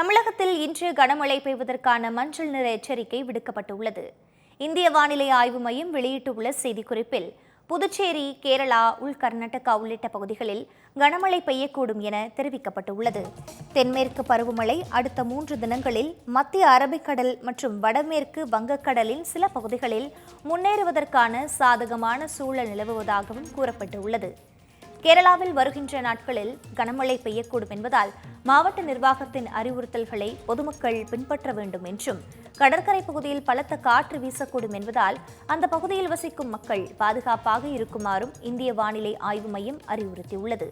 தமிழகத்தில் இன்று கனமழை பெய்வதற்கான மஞ்சள் நிற எச்சரிக்கை விடுக்கப்பட்டுள்ளது. இந்திய வானிலை ஆய்வு மையம் வெளியிட்டுள்ள செய்திக்குறிப்பில் புதுச்சேரி கேரளா உள் கர்நாடகா உள்ளிட்ட பகுதிகளில் கனமழை பெய்யக்கூடும் என தெரிவிக்கப்பட்டுள்ளது. தென்மேற்கு பருவமழை அடுத்த மூன்று தினங்களில் மத்திய அரபிக்கடல் மற்றும் வடமேற்கு வங்கக்கடலின் சில பகுதிகளில் முன்னேறுவதற்கான சாதகமான சூழல் நிலவுவதாகவும் கூறப்பட்டுள்ளது. கேரளாவில் வருகின்ற நாட்களில் கனமழை பெய்யக்கூடும் என்பதால் மாவட்ட நிர்வாகத்தின் அறிவுறுத்தல்களை பொதுமக்கள் பின்பற்ற வேண்டும் என்றும் கடற்கரை பகுதியில் பலத்த காற்று வீசக்கூடும் என்பதால் அந்த பகுதியில் வசிக்கும் மக்கள் பாதுகாப்பாக இருக்குமாறும் இந்திய வானிலை ஆய்வு மையம் அறிவுறுத்தியுள்ளது.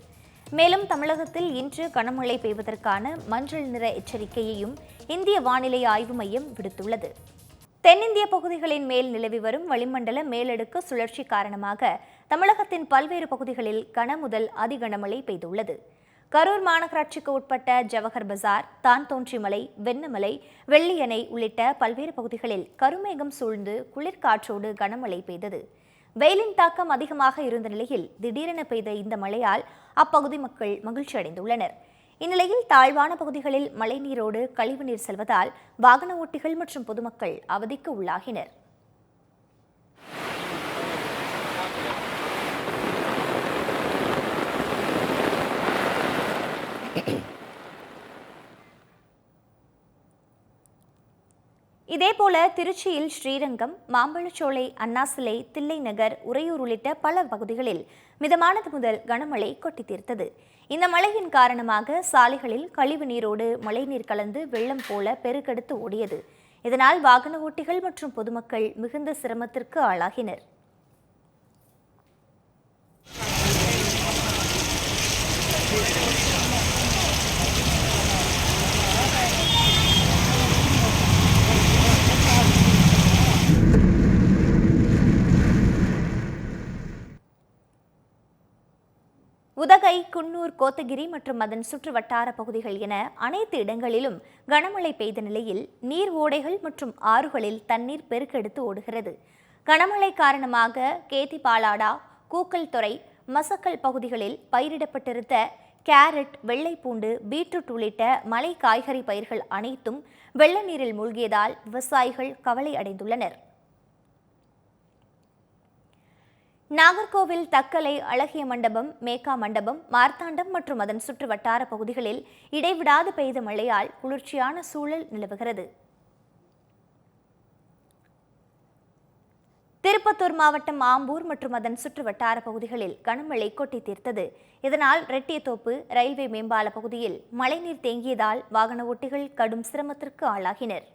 மேலும் தமிழகத்தில் இன்று கனமழை பெய்வதற்கான மஞ்சள் நிற எச்சரிக்கையையும் இந்திய வானிலை ஆய்வு மையம் விடுத்துள்ளது. தென்னிந்திய பகுதிகளின் மேல் நிலவி வரும் வளிமண்டல மேலடுக்கு சுழற்சி காரணமாக தமிழகத்தின் பல்வேறு பகுதிகளில் கன முதல் அதிகனமழை பெய்துள்ளது. கரூர் மாநகராட்சிக்கு உட்பட்ட ஜவஹர் பஜார் தான் தோன்றிமலை வெண்ணமலை வெள்ளியணை உள்ளிட்ட பல்வேறு பகுதிகளில் கருமேகம் சூழ்ந்து குளிர்காற்றோடு கனமழை பெய்தது. வெயிலின் தாக்கம் அதிகமாக இருந்த நிலையில் திடீரென பெய்த இந்த மழையால் அப்பகுதி மக்கள் மகிழ்ச்சி அடைந்துள்ளனர். இந்நிலையில் தாழ்வான பகுதிகளில் மழைநீரோடு கழிவுநீர் செல்வதால் வாகன ஓட்டிகள் மற்றும் பொதுமக்கள் அவதிக்கு உள்ளாகினர். இதேபோல திருச்சியில் ஸ்ரீரங்கம் மாம்பழச்சோலை அண்ணாசிலை தில்லை நகர் உறையூர் உள்ளிட்ட பல பகுதிகளில் மிதமானது முதல் கனமழை கொட்டி தீர்த்தது இந்த மழையின் காரணமாக சாலைகளில் கழிவு நீரோடு மழைநீர் கலந்து வெள்ளம் போல பெருக்கெடுத்து ஓடியது. இதனால் வாகன ஓட்டிகள் மற்றும் பொதுமக்கள் மிகுந்த சிரமத்திற்கு ஆளாகினர். உதகை குன்னூர் கோத்தகிரி மற்றும் அதன் சுற்று வட்டார பகுதிகள் என அனைத்து இடங்களிலும் கனமழை பெய்த நிலையில் நீர் ஓடைகள் மற்றும் ஆறுகளில் தண்ணீர் பெருக்கெடுத்து ஓடுகிறது. கனமழை காரணமாக கேத்திபாலாடா கூக்கல் துறை மசக்கல் பகுதிகளில் பயிரிடப்பட்டிருந்த கேரட் வெள்ளைப்பூண்டு பீட்ரூட் உள்ளிட்ட மலை காய்கறி பயிர்கள் அனைத்தும் வெள்ள நீரில் மூழ்கியதால் விவசாயிகள் கவலை அடைந்துள்ளனர். நாகர்கோவில் தக்கலை அழகிய மண்டபம் மேக்கா மண்டபம் மார்த்தாண்டம் மற்றும் அதன் சுற்று வட்டார பகுதிகளில் இடைவிடாது பெய்த மழையால் குளிர்ச்சியான சூழல் நிலவுகிறது. திருப்பத்தூர் மாவட்டம் ஆம்பூர் மற்றும் அதன் சுற்று வட்டார பகுதிகளில் கனமழை கொட்டி தீர்த்தது. இதனால் ரெட்டியத்தோப்பு ரயில்வே மேம்பால பகுதியில் மழைநீர் தேங்கியதால் வாகன ஓட்டிகள் கடும் சிரமத்திற்கு ஆளாகினர்.